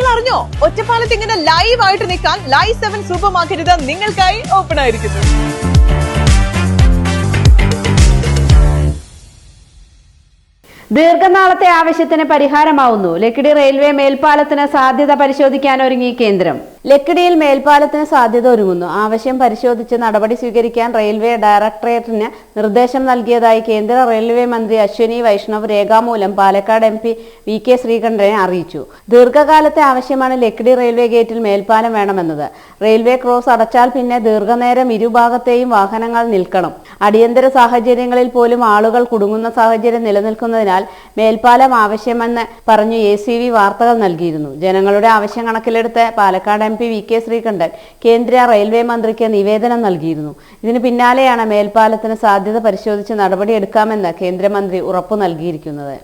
നിങ്ങൾ അറിഞ്ഞോ ഒറ്റപ്പാലത്ത് ഇങ്ങനെ ലൈവ് ആയിട്ട് നിൽക്കാൻ ലൈവ് സെവൻ സൂപ്പർ മാർക്കറ്റ് നിങ്ങൾക്കായി ഓപ്പൺ ആയിരിക്കുന്നു. ദീർഘനാളത്തെ ആവശ്യത്തിന് പരിഹാരമാവുന്നു. ലക്കിടി റെയിൽവേ മേൽപ്പാലത്തിന് സാധ്യത പരിശോധിക്കാൻ ഒരുങ്ങി കേന്ദ്രം. ലക്കിടിയിൽ മേൽപ്പാലത്തിന് സാധ്യത ഒരുങ്ങുന്നു. ആവശ്യം പരിശോധിച്ച് നടപടി സ്വീകരിക്കാൻ റെയിൽവേ ഡയറക്ടറേറ്റിന് നിർദ്ദേശം നൽകിയതായി കേന്ദ്ര റെയിൽവേ മന്ത്രി അശ്വിനി വൈഷ്ണവ് രേഖാമൂലം Palakkad M P V K ശ്രീകണ്ഠനെ അറിയിച്ചു. ദീർഘകാലത്തെ ആവശ്യമാണ് ലക്കിടി റെയിൽവേ ഗേറ്റിൽ മേൽപ്പാലം വേണമെന്നത്. റെയിൽവേ ക്രോസ് അടച്ചാൽ പിന്നെ ദീർഘനേരം ഇരുഭാഗത്തെയും വാഹനങ്ങൾ നിൽക്കണം. അടിയന്തര സാഹചര്യങ്ങളിൽ പോലും ആളുകൾ കുടുങ്ങുന്ന സാഹചര്യം നിലനിൽക്കുന്നതിനാൽ മേൽപ്പാലം ആവശ്യമെന്ന് പറഞ്ഞു എ സി വി വാർത്തകൾ നൽകിയിരുന്നു. ജനങ്ങളുടെ ആവശ്യം കണക്കിലെടുത്ത് Palakkad M P V K Sreekandan കേന്ദ്ര റെയിൽവേ മന്ത്രിക്ക് നിവേദനം നൽകിയിരുന്നു. ഇതിന് പിന്നാലെയാണ് മേൽപ്പാലത്തിന് സാധ്യത പരിശോധിച്ച് നടപടിയെടുക്കാമെന്ന് കേന്ദ്രമന്ത്രി ഉറപ്പു നൽകിയിരിക്കുന്നത്.